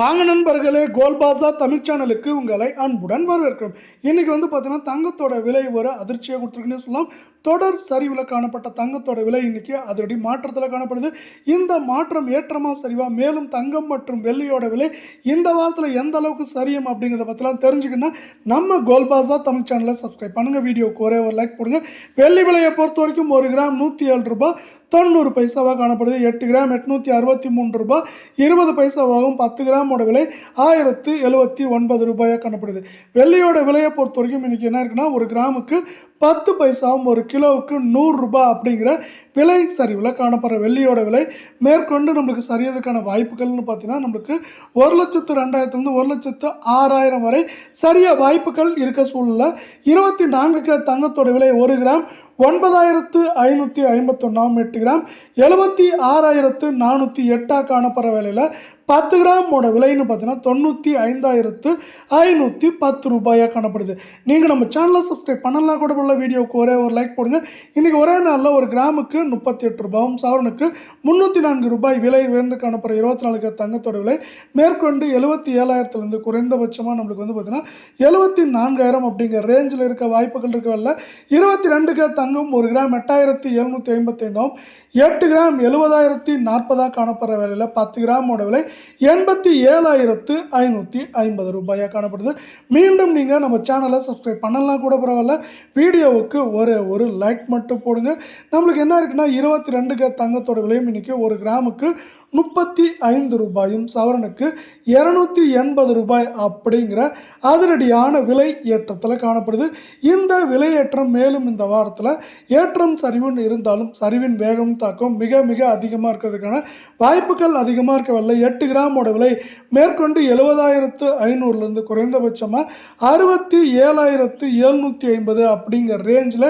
வாங்க நண்பர்களே கோல்பாசா தமிழ் சேனலுக்கு உங்களை அன்புடன் வரவேற்கிறோம். இன்னைக்கு வந்து பார்த்தீங்கன்னா தங்கத்தோட விலை ஒரு அதிர்ச்சியாக கொடுத்துருக்குன்னு சொல்லலாம். தொடர் சரிவில் காணப்பட்ட தங்கத்தோட விலை இன்னைக்கு அதோடைய மாற்றத்தில் காணப்படுது. இந்த மாற்றம் ஏற்றமாக சரிவா? மேலும் தங்கம் மற்றும் வெள்ளியோட விலை இந்த வாரத்தில் எந்த அளவுக்கு சரியும் அப்படிங்கிறத பற்றிலாம் தெரிஞ்சுக்கணும்னா நம்ம கோல்பாசா தமிழ் சேனலை சப்ஸ்கிரைப் பண்ணுங்க. வீடியோவுக்கு ஒரே ஒரு லைக் போடுங்க. வெள்ளி விலையை பொறுத்த வரைக்கும் ஒரு கிராம் நூற்றி ஏழு ரூபாய் தொண்ணூறு பைசாவாக காணப்படுது. எட்டு கிராம் எட்நூற்றி அறுபத்தி மூன்று ரூபாய் இருபது பைசாவாகவும் பத்து கிராம் கிராமோட விலை ஆயிரத்து எழுபத்தி ஒன்பது ரூபாயாக காணப்படுது. வெள்ளியோட விலையை பொறுத்த வரைக்கும் இன்னைக்கு என்ன இருக்குன்னா ஒரு கிராமுக்கு பத்து பைசாவும் ஒரு கிலோவுக்கு நூறு ரூபாய் அப்படிங்கிற விலை சரிவில் காணப்படுற வெள்ளியோட விலை. மேற்கொண்டு நம்மளுக்கு சரியதுக்கான வாய்ப்புகள்னு பார்த்தீங்கன்னா நம்மளுக்கு ஒரு லட்சத்து ரெண்டாயிரத்துலேருந்து ஒரு லட்சத்து ஆறாயிரம் வரை சரிய வாய்ப்புகள் இருக்க சூழலில் இருபத்தி நான்குக்கு தங்கத்தோட விலை ஒரு கிராம் ஒன்பதாயிரத்து ஐநூற்றி ஐம்பத்தொன்னாம் எட்டு கிராம் எழுபத்தி ஆறாயிரத்து நானூற்றி எட்டாக காணப்படுற வேலையில் பத்து கிராமோட விலைன்னு பார்த்தீங்கன்னா தொண்ணூற்றி ஐந்தாயிரத்து ஐநூற்றி பத்து ரூபாயாக காணப்படுது. நீங்கள் நம்ம சேனலை சப்ஸ்கிரைப் பண்ணலாம் கூட உள்ள வீடியோவுக்கு ஒரே ஒரு லைக் போடுங்க. இன்றைக்கி ஒரே நாளில் ஒரு கிராமுக்கு முப்பத்தி எட்டு ரூபாயும் சவரனுக்கு முந்நூற்றி நான்கு ரூபாய் விலை உயர்ந்து காணப்படுற இருபத்தி நாலு தங்கத்தோட விலை மேற்கொண்டு எழுபத்தி ஏழாயிரத்துலேருந்து குறைந்தபட்சமாக நம்மளுக்கு வந்து பார்த்தீங்கன்னா எழுபத்தி நான்காயிரம் அப்படிங்கிற ரேஞ்சில் இருக்க வாய்ப்புகள் இருக்கவில்ல இருபத்தி ரெண்டு கிராம் தங்கம் ஒரு கிராம் எட்டாயிரத்தி எழுநூற்றி ஐம்பத்தைந்தாகவும் எட்டு கிராம் எழுபதாயிரத்தி நாற்பதாக காணப்படுற விலையில் பத்து கிராமோட விலை எண்பத்தி ஏழாயிரத்து ஐநூற்றி ஐம்பது ரூபாயாக காணப்படுது. மீண்டும் நீங்கள் நம்ம சேனலை சப்ஸ்கிரைப் பண்ணலாம் கூட பரவாயில்ல. வீடியோவுக்கு ஒரு ஒரு லைக் மட்டும் போடுங்க. நம்மளுக்கு என்ன இருக்குன்னா இருபத்தி ரெண்டு கிராம் தங்கத்தோட விலையும் இன்றைக்கி ஒரு கிராமுக்கு முப்பத்தி ஐந்து ரூபாயும் சவரனுக்கு இரநூத்தி எண்பது ரூபாய் அப்படிங்கிற அதிரடியான விலை ஏற்றத்தில் காணப்படுது. இந்த விலையேற்றம் மேலும் இந்த வாரத்தில் ஏற்றம் சரிவுன்னு இருந்தாலும் சரிவின் வேகம் தாக்கம் மிக மிக அதிகமாக இருக்கிறதுக்கான வாய்ப்புகள் அதிகமாக இருக்கவில்லை. எட்டு கிராமோட விலை மேற்கொண்டு எழுபதாயிரத்து ஐநூறுலேருந்து குறைந்தபட்சமாக அறுபத்தி ஏழாயிரத்து எழுநூற்றி ஐம்பது அப்படிங்கிற ரேஞ்சில்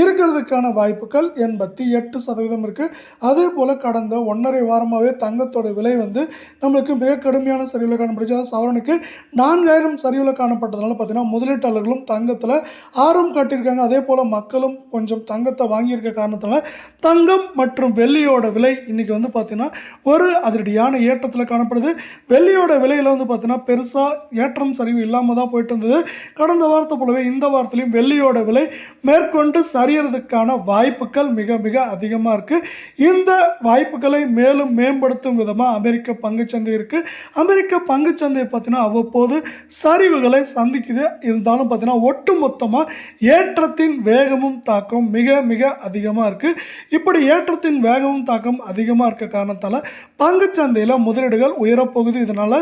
இருக்கிறதுக்கான வாய்ப்புகள் எண்பத்தி எட்டு சதவீதம் இருக்குது அதே போல் கடந்த ஒன்றரை வாரமாகவே தங்கத்தோட விலை வந்து நம்மளுக்கு மிக கடுமையான சரிவில் காணப்படுச்சு. அதாவது சவரனுக்கு நான்காயிரம் சரிவில் காணப்பட்டதுனால பார்த்திங்கன்னா முதலீட்டாளர்களும் தங்கத்தில் ஆர்வம் காட்டியிருக்காங்க. அதே போல் மக்களும் கொஞ்சம் தங்கத்தை வாங்கியிருக்க காரணத்தில் தங்கம் மற்றும் வெள்ளியோட விலை இன்றைக்கி வந்து பார்த்திங்கன்னா ஒரு அதிரடியான ஏற்றத்தில் காணப்படுது. வெள்ளியோட விலையில் வந்து பார்த்திங்கன்னா பெருசாக ஏற்றம் சரிவு இல்லாமல் தான் போயிட்டு இருந்தது. கடந்த வாரத்தை போலவே இந்த வாரத்துலையும் வெள்ளியோட விலை மேற்கொண்டு சரியறதுக்கான வாய்ப்புகள் மிக மிக அதிகமாக இருக்குது இந்த வாய்ப்புகளை மேலும் மேம்படுத்தும் விதமாக அமெரிக்க பங்குச்சந்தை இருக்குது அமெரிக்க பங்குச்சந்தை பார்த்தீங்கன்னா அவ்வப்போது சரிவுகளை சந்திக்குது. இருந்தாலும் பார்த்தீங்கன்னா ஒட்டு மொத்தமாக ஏற்றத்தின் வேகமும் தாக்கம் மிக மிக அதிகமாக இருக்குது இப்படி ஏற்றத்தின் வேகமும் தாக்கம் அதிகமாக இருக்க காரணத்தால் பங்குச்சந்தையில் முதலீடுகள் உயரப்போகுது. இதனால்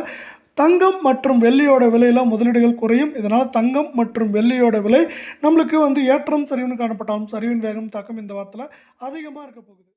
தங்கம் மற்றும் வெள்ளியோட விலையில் முதலீடுகள் குறையும். இதனால் தங்கம் மற்றும் வெள்ளியோட விலை நம்மளுக்கு வந்து ஏற்றம் சரிவுன்னு காணப்பட்டாலும் சரிவின் வேகம் தாக்கம் இந்த வாரத்தில் அதிகமாக இருக்க போகுது.